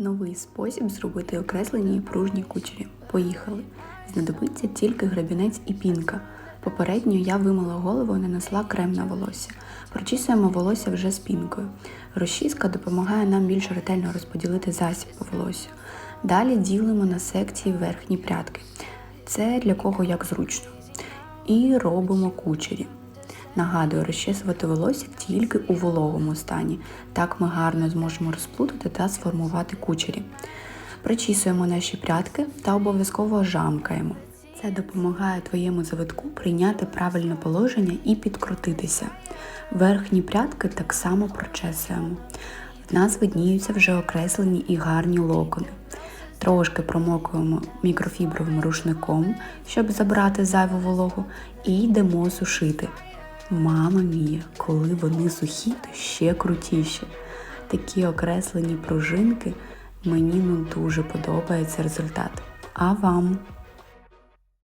Новий спосіб зробити окреслені і пружні кучері. Поїхали. Знадобиться тільки гребінець і пінка. Попередньо я вимила голову і нанесла крем на волосся. Прочісуємо волосся вже з пінкою. Розчіска допомагає нам більш ретельно розподілити засіб по волосю. Далі ділимо на секції верхні прядки. Це для кого як зручно. І робимо кучері. Нагадую, розчесувати волосся тільки у вологому стані. Так ми гарно зможемо розплутати та сформувати кучері. Причісуємо наші прядки та обов'язково жамкаємо. Це допомагає твоєму завитку прийняти правильне положення і підкрутитися. Верхні прядки так само прочесуємо. В нас видніються вже окреслені і гарні локони. Трошки промокуємо мікрофібровим рушником, щоб забрати зайву вологу, і йдемо сушити. Мама мія, коли вони сухі, то ще крутіші. Такі окреслені пружинки, мені ну дуже подобається результат. А вам?